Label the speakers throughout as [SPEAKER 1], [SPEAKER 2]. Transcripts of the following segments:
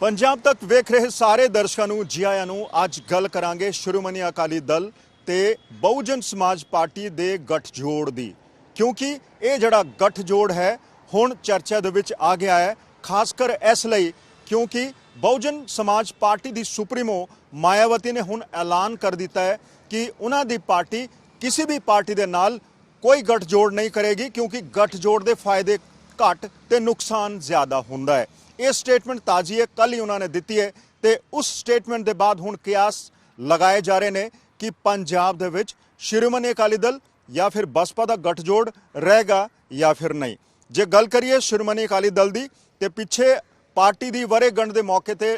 [SPEAKER 1] ਪੰਜਾਬ ਤੱਕ ਵੇਖ ਰਹੇ ਸਾਰੇ ਦਰਸ਼ਕਾਂ ਨੂੰ ਜੀ ਆਇਆਂ ਨੂੰ ਅੱਜ ਗੱਲ ਕਰਾਂਗੇ ਸ਼੍ਰੋਮਣੀ ਅਕਾਲੀ ਦਲ ਤੇ ਬਹੁਜਨ ਸਮਾਜ ਪਾਰਟੀ ਦੇ ਗੱਠਜੋੜ ਦੀ। ਕਿਉਂਕਿ ਇਹ ਜਿਹੜਾ ਗੱਠਜੋੜ ਹੈ, ਹੁਣ ਚਰਚਾ ਦੇ ਵਿੱਚ ਆ ਗਿਆ ਹੈ, ਖਾਸ ਕਰ ਇਸ ਲਈ ਕਿਉਂਕਿ ਬਹੁਜਨ ਸਮਾਜ ਪਾਰਟੀ ਦੀ ਸੁਪਰੀਮੋ ਮਾਇਆਵਤੀ ਨੇ ਹੁਣ ਐਲਾਨ ਕਰ ਦਿੱਤਾ ਹੈ ਕਿ ਉਹਨਾਂ ਦੀ ਪਾਰਟੀ ਕਿਸੇ ਵੀ ਪਾਰਟੀ ਦੇ ਨਾਲ ਕੋਈ ਗੱਠਜੋੜ ਨਹੀਂ ਕਰੇਗੀ, ਕਿਉਂਕਿ ਗੱਠਜੋੜ ਦੇ ਫਾਇਦੇ ਘੱਟ ਤੇ ਨੁਕਸਾਨ ਜ਼ਿਆਦਾ ਹੁੰਦਾ ਹੈ। ਇਹ ਸਟੇਟਮੈਂਟ ਤਾਜੀ ਹੈ ਕੱਲ ਹੀ ਉਹਨਾਂ ਨੇ ਦਿੱਤੀ ਹੈ ਤੇ ਉਸ ਸਟੇਟਮੈਂਟ ਦੇ ਬਾਅਦ ਹੁਣ ਕਿਆਸ ਲਗਾਏ ਜਾ ਰਹੇ ਨੇ ਕਿ ਪੰਜਾਬ ਦੇ ਵਿੱਚ ਸ਼੍ਰੋਮਣੀ ਅਕਾਲੀ ਦਲ ਜਾਂ ਫਿਰ ਬਸਪਾ ਦਾ ਗੱਠਜੋੜ ਰਹੇਗਾ ਜਾਂ ਫਿਰ ਨਹੀਂ। ਜੇ ਗੱਲ ਕਰੀਏ ਸ਼੍ਰੋਮਣੀ ਅਕਾਲੀ ਦਲ ਦੀ, ਤੇ ਪਿੱਛੇ ਪਾਰਟੀ ਦੀ ਵਰੇਗੰਢ ਦੇ ਮੌਕੇ ਤੇ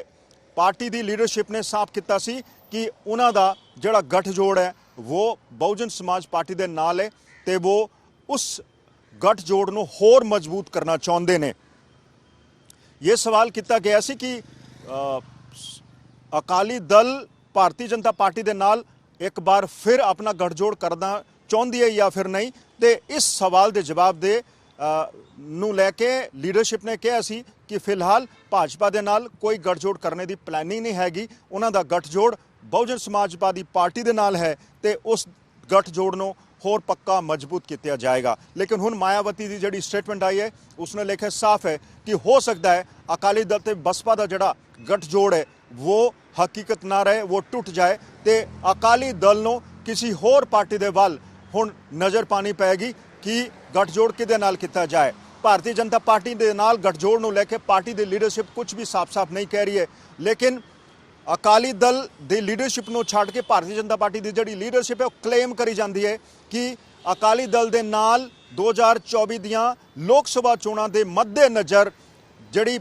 [SPEAKER 1] ਪਾਰਟੀ ਦੀ ਲੀਡਰਸ਼ਿਪ ਨੇ ਸਾਫ਼ ਕੀਤਾ ਸੀ ਕਿ ਉਹਨਾਂ ਦਾ ਜਿਹੜਾ ਗੱਠਜੋੜ ਹੈ, ਉਹ ਬਹੁਜਨ ਸਮਾਜ ਪਾਰਟੀ ਦੇ ਨਾਲ ਹੈ ਤੇ ਉਹ ਉਸ ਗੱਠਜੋੜ ਨੂੰ ਹੋਰ ਮਜ਼ਬੂਤ ਕਰਨਾ ਚਾਹੁੰਦੇ ਨੇ। ਇਹ ਸਵਾਲ ਕੀਤਾ ਗਿਆ ਸੀ ਕਿ ਅਕਾਲੀ ਦਲ ਭਾਰਤੀ ਜਨਤਾ ਪਾਰਟੀ ਦੇ ਨਾਲ ਇੱਕ ਵਾਰ ਫਿਰ ਆਪਣਾ ਗੱਠਜੋੜ ਕਰਨਾ ਚਾਹੁੰਦੀ ਹੈ ਜਾਂ ਫਿਰ ਨਹੀਂ? ਤੇ ਇਸ ਸਵਾਲ ਦੇ ਜਵਾਬ ਦੇ ਨੂੰ ਲੈ ਕੇ ਲੀਡਰਸ਼ਿਪ ਨੇ ਕਿਹਾ ਸੀ ਕਿ ਫਿਲਹਾਲ ਭਾਜਪਾ ਦੇ ਨਾਲ ਕੋਈ ਗੱਠਜੋੜ ਕਰਨੇ ਦੀ ਪਲੈਨਿੰਗ ਨਹੀਂ ਹੈਗੀ। ਉਹਨਾਂ ਦਾ ਗਠਜੋੜ ਬਹੁਜਨ ਸਮਾਜਵਾਦੀ ਪਾਰਟੀ ਦੇ ਨਾਲ ਹੈ ਤੇ ਉਸ ਗਠਜੋੜ ਨੂੰ ਹੋਰ ਪੱਕਾ ਮਜ਼ਬੂਤ ਕੀਤਾ ਜਾਏਗਾ। ਲੇਕਿਨ ਹੁਣ ਮਾਇਆਵਤੀ ਦੀ ਜਿਹੜੀ ਸਟੇਟਮੈਂਟ ਆਈ ਹੈ, ਉਸਨੇ ਲਿਖਿਆ ਸਾਫ਼ ਹੈ ਕਿ ਹੋ ਸਕਦਾ ਹੈ ਅਕਾਲੀ ਦਲ ਤੇ ਬਸਪਾ ਦਾ ਜਿਹੜਾ ਗੱਠਜੋੜ ਹੈ, ਉਹ ਹਕੀਕਤ ਨਾ ਰਹੇ, ਉਹ ਟੁੱਟ ਜਾਏ ਤੇ ਅਕਾਲੀ ਦਲ ਨੂੰ ਕਿਸੇ ਹੋਰ ਪਾਰਟੀ ਦੇ ਵੱਲ ਹੁਣ ਨਜ਼ਰ ਪਾਣੀ ਪਏਗੀ ਕਿ ਗੱਠਜੋੜ ਕਿਹਦੇ ਨਾਲ ਕੀਤਾ ਜਾਏ। ਭਾਰਤੀ ਜਨਤਾ ਪਾਰਟੀ ਦੇ ਨਾਲ ਗੱਠਜੋੜ ਨੂੰ ਲੈ ਕੇ ਪਾਰਟੀ ਦੀ ਲੀਡਰਸ਼ਿਪ ਕੁਝ ਵੀ ਸਾਫ਼-ਸਾਫ਼ ਨਹੀਂ ਕਹਿ ਰਹੀ ਹੈ। ਲੇਕਿਨ ਅਕਾਲੀ ਦਲ ਦੀ ਲੀਡਰਸ਼ਿਪ ਨੂੰ ਛੱਡ ਕੇ ਭਾਰਤੀ ਜਨਤਾ ਪਾਰਟੀ ਦੀ ਜਿਹੜੀ ਲੀਡਰਸ਼ਿਪ ਹੈ, ਉਹ ਕਲੇਮ ਕਰੀ ਜਾਂਦੀ ਹੈ ਕਿ ਅਕਾਲੀ ਦਲ ਦੇ ਨਾਲ 2024 ਦੀਆਂ ਲੋਕ ਸਭਾ ਚੋਣਾਂ ਦੇ ਮੱਦੇ ਨਜ਼ਰ ਜਿਹੜੀ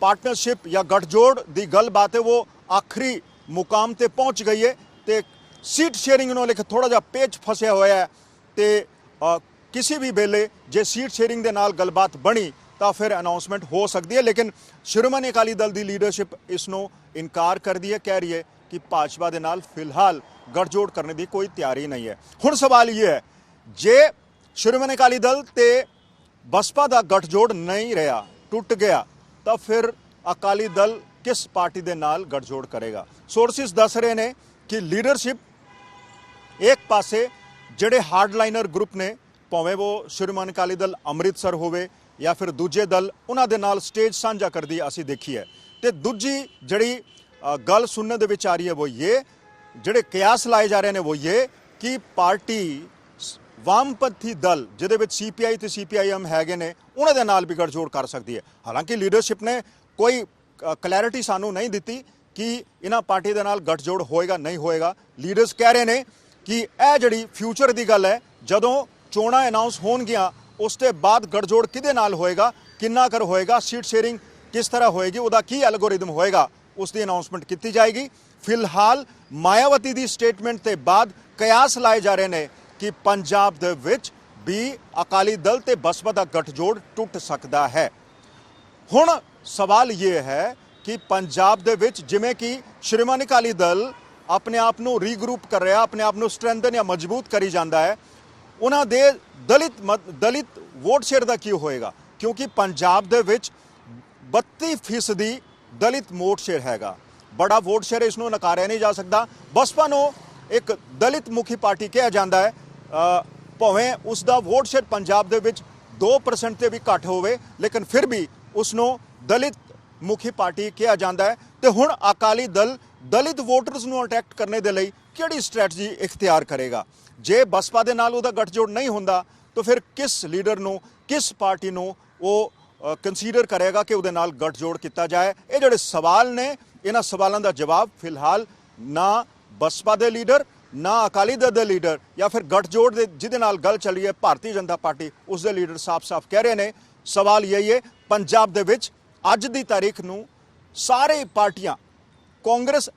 [SPEAKER 1] ਪਾਰਟਨਰਸ਼ਿਪ ਜਾਂ ਗੱਠਜੋੜ ਦੀ ਗੱਲਬਾਤ ਹੈ, ਉਹ ਆਖਰੀ ਮੁਕਾਮ ਤੇ ਪਹੁੰਚ ਗਈ ਹੈ ਤੇ ਸੀਟ ਸ਼ੇਅਰਿੰਗ ਨੂੰ ਲੈ ਕੇ ਥੋੜਾ ਜਿਹਾ ਪੇਚ ਫਸਿਆ ਹੋਇਆ ਹੈ ਤੇ ਕਿਸੇ ਵੀ ਵੇਲੇ ਜੇ ਸੀਟ ਸ਼ੇਅਰਿੰਗ ਦੇ ਨਾਲ ਗੱਲਬਾਤ ਬਣੀ ਤਾਂ ਫਿਰ ਅਨਾਉਂਸਮੈਂਟ ਹੋ ਸਕਦੀ ਹੈ, ਲੇਕਿਨ ਸ਼੍ਰੋਮਣੀ ਅਕਾਲੀ ਦਲ ਦੀ ਲੀਡਰਸ਼ਿਪ ਇਸ ਨੂੰ ਇਨਕਾਰ ਕਰਦੀ ਹੈ, ਕਹਿ ਰਹੀ ਹੈ ਕਿ ਭਾਜਪਾ ਦੇ ਨਾਲ ਫਿਲਹਾਲ ਗੱਠਜੋੜ ਕਰਨ ਦੀ ਕੋਈ ਤਿਆਰੀ ਨਹੀਂ ਹੈ। ਹੁਣ ਸਵਾਲ ਇਹ ਹੈ, ਜੇ ਸ਼੍ਰੋਮਣੀ ਅਕਾਲੀ ਦਲ ਤੇ ਬਸਪਾ ਦਾ ਗਠਜੋੜ ਨਹੀਂ ਰਿਹਾ, ਟੁੱਟ ਗਿਆ, ਤਾਂ ਫਿਰ ਅਕਾਲੀ ਦਲ ਕਿਸ ਪਾਰਟੀ ਦੇ ਨਾਲ ਗਠਜੋੜ ਕਰੇਗਾ? ਸੋਰਸਿਸ ਦੱਸ ਰਹੇ ਨੇ ਕਿ ਲੀਡਰਸ਼ਿਪ ਇੱਕ ਪਾਸੇ ਜਿਹੜੇ ਹਾਰਡਲਾਈਨਰ ਗਰੁੱਪ ਨੇ, ਭਾਵੇਂ ਉਹ ਸ਼੍ਰੋਮਣੀ ਅਕਾਲੀ ਦਲ ਅੰਮ੍ਰਿਤਸਰ ਹੋਵੇ ਜਾਂ ਫਿਰ ਦੂਜੇ ਦਲ ਉਹਨਾਂ ਦੇ ਨਾਲ ਸਟੇਜ ਸਾਂਝਾ ਕਰਦੀ ਅਸੀਂ ਦੇਖੀ ਹੈ ਤੇ ਦੂਜੀ ਜਿਹੜੀ ਗੱਲ ਸੁਣਨ ਦੇ ਵਿੱਚ ਆ ਰਹੀ ਹੈ ਉਹ ਇਹ, ਜਿਹੜੇ ਕਿਆਸ ਲਾਏ ਜਾ ਰਹੇ ਨੇ ਉਹ ਇਹ ਕਿ ਪਾਰਟੀ ਸ- ਵਾਮਪੰਥੀ ਦਲ, ਜਿਹਦੇ ਵਿੱਚ ਸੀਪੀਆਈ ਤੇ ਸੀਪੀਆਈਐਮ ਹੈਗੇ ਨੇ, ਉਹਨਾਂ ਦੇ ਨਾਲ ਵੀ ਗੱਠਜੋੜ ਕਰ ਸਕਦੀ ਹੈ। ਹਾਲਾਂਕਿ ਲੀਡਰਸ਼ਿਪ ਨੇ ਕੋਈ ਕਲੈਰਿਟੀ ਸਾਨੂੰ ਨਹੀਂ ਦਿੱਤੀ ਕਿ ਇਹਨਾਂ ਪਾਰਟੀ ਦੇ ਨਾਲ ਗੱਠਜੋੜ ਹੋਏਗਾ, ਨਹੀਂ ਹੋਏਗਾ। ਲੀਡਰਸ ਕਹਿ ਰਹੇ ਨੇ ਕਿ ਇਹ ਜਿਹੜੀ ਫਿਊਚਰ ਦੀ ਗੱਲ ਹੈ, ਜਦੋਂ ਚੋਣਾਂ ਅਨਾਉਂਸ ਹੋਣਗੀਆਂ ਉਸ ਤੋਂ ਬਾਅਦ ਗੱਠਜੋੜ ਕਿਹਦੇ ਨਾਲ ਹੋਏਗਾ? ਕਿੰਨਾ ਕਰ ਹੋਏਗਾ? ਸੀਟ ਸ਼ੇਅਰਿੰਗ ਕਿਸ ਤਰ੍ਹਾਂ ਹੋਏਗੀ? ਉਹਦਾ ਕੀ ਐਲਗੋਰਿਦਮ ਹੋਏਗਾ? ਉਸ ਦੀ ਅਨਾਉਂਸਮੈਂਟ ਕੀਤੀ ਜਾਏਗੀ। ਫਿਲਹਾਲ ਮਾਇਆਵਤੀ ਦੀ ਸਟੇਟਮੈਂਟ ਤੇ ਬਾਅਦ ਕਿਆਸ ਲਾਏ ਜਾ ਰਹੇ ਨੇ ਕਿ ਪੰਜਾਬ ਦੇ ਵਿੱਚ ਵੀ ਅਕਾਲੀ ਦਲ ਤੇ ਬਸਪਾ ਦਾ ਗਠਜੋੜ ਟੁੱਟ ਸਕਦਾ ਹੈ। ਹੁਣ ਸਵਾਲ ਇਹ ਹੈ ਕਿ ਪੰਜਾਬ ਦੇ ਵਿੱਚ ਜਿਵੇਂ ਕਿ ਸ਼੍ਰੋਮਣੀ ਅਕਾਲੀ ਦਲ ਆਪਣੇ ਆਪ ਨੂੰ ਰੀਗਰੂਪ ਕਰ ਰਿਹਾ, ਆਪਣੇ ਆਪ ਨੂੰ ਸਟਰੈਂਥਨ ਜਾਂ ਮਜ਼ਬੂਤ ਕਰੀ ਜਾਂਦਾ ਹੈ ਉਹਨਾਂ ਦੇ ਦਲਿਤ ਮਤ- ਦਲਿਤ ਵੋਟ ਸ਼ੇਅਰ ਦਾ ਕੀ ਹੋਏਗਾ? ਕਿਉਂਕਿ ਪੰਜਾਬ ਦੇ ਵਿੱਚ 32% ਦਲਿਤ ਵੋਟ ਸ਼ੇਅਰ ਹੈਗਾ। ਬੜਾ ਵੋਟ ਸ਼ੇਅਰ ਇਸ ਨੂੰ ਨਕਾਰਿਆ ਨਹੀਂ ਜਾ ਸਕਦਾ। ਬਸਪਾ ਨੂੰ ਇੱਕ ਦਲਿਤ ਮੁਖੀ ਪਾਰਟੀ ਕਿਹਾ ਜਾਂਦਾ ਹੈ। ਭਾਵੇਂ ਉਸ ਦਾ ਵੋਟ ਸ਼ੇਅਰ ਪੰਜਾਬ ਦੇ ਵਿੱਚ 2% ਤੇ ਵੀ ਘੱਟ ਹੋਵੇ, ਲੇਕਿਨ ਫਿਰ ਵੀ ਉਸ ਨੂੰ ਦਲਿਤ ਮੁਖੀ ਪਾਰਟੀ ਕਿਹਾ ਜਾਂਦਾ ਹੈ। ਤੇ ਹੁਣ ਅਕਾਲੀ ਦਲ ਦਲਿਤ ਵੋਟਰਸ ਨੂੰ ਅਟਰੈਕਟ ਕਰਨ ਦੇ ਲਈ ਕਿਹੜੀ ਸਟ੍ਰੈਟਜੀ ਇਖਤਿਆਰ ਕਰੇਗਾ? ਜੇ ਬਸਪਾ ਦੇ ਨਾਲ ਉਹਦਾ ਗੱਠਜੋੜ ਨਹੀਂ ਹੁੰਦਾ, ਤਾਂ ਫਿਰ ਕਿਸ ਲੀਡਰ ਨੂੰ, ਕਿਸ ਪਾਰਟੀ ਨੂੰ ਉਹ ਕੰਸੀਡਰ ਕਰੇਗਾ ਕਿ ਉਹਦੇ ਨਾਲ ਗੱਠਜੋੜ ਕੀਤਾ ਜਾਏ? ਇਹ ਜਿਹੜੇ ਸਵਾਲ ਨੇ, ਇਹਨਾਂ ਸਵਾਲਾਂ ਦਾ ਜਵਾਬ ਫਿਲਹਾਲ ਨਾ ਬਸਪਾ ਦੇ ਲੀਡਰ, ਨਾ ਅਕਾਲੀ ਦਲ ਦੇ ਲੀਡਰ ਜਾਂ ਫਿਰ ਗੱਠਜੋੜ ਦੇ, ਜਿਹਦੇ ਨਾਲ ਗੱਲ ਚੱਲੀ ਹੈ ਭਾਰਤੀ ਜਨਤਾ ਪਾਰਟੀ, ਉਸ ਦੇ ਲੀਡਰ ਸਾਫ਼-ਸਾਫ਼ ਕਹਿ ਰਹੇ ਨੇ। ਸਵਾਲ ਇਹ ਹੈ, ਪੰਜਾਬ ਦੇ ਵਿੱਚ ਅੱਜ ਦੀ ਤਾਰੀਖ ਨੂੰ ਸਾਰੇ ਪਾਰਟੀਆਂ, ਕਾਂਗਰਸ,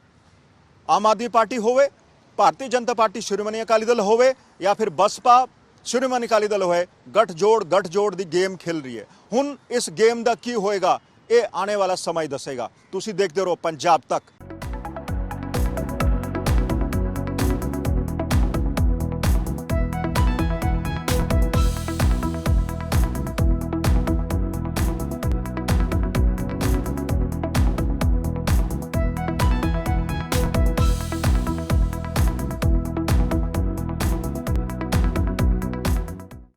[SPEAKER 1] ਆਮ ਆਦਮੀ ਪਾਰਟੀ ਹੋਵੇ ਭਾਰਤੀ ਜਨਤਾ ਪਾਰਟੀ ਸ਼੍ਰੋਮਣੀ ਅਕਾਲੀ ਦਲ ਹੋਵੇ ਜਾਂ ਫਿਰ ਬਸਪਾ ਸ਼੍ਰੋਮਣੀ ਅਕਾਲੀ ਦਲ ਹੋਏ ਗੱਠਜੋੜ ਗੱਠਜੋੜ ਦੀ ਗੇਮ ਖੇਲ ਰਹੀ ਹੈ ਹੁਣ ਇਸ ਗੇਮ ਦਾ ਕੀ ਹੋਏਗਾ ਇਹ ਆਉਣੇ ਵਾਲਾ ਸਮਾਂ ਹੀ ਦੱਸੇਗਾ ਤੁਸੀਂ ਦੇਖਦੇ ਰਹੋ ਪੰਜਾਬ ਤੱਕ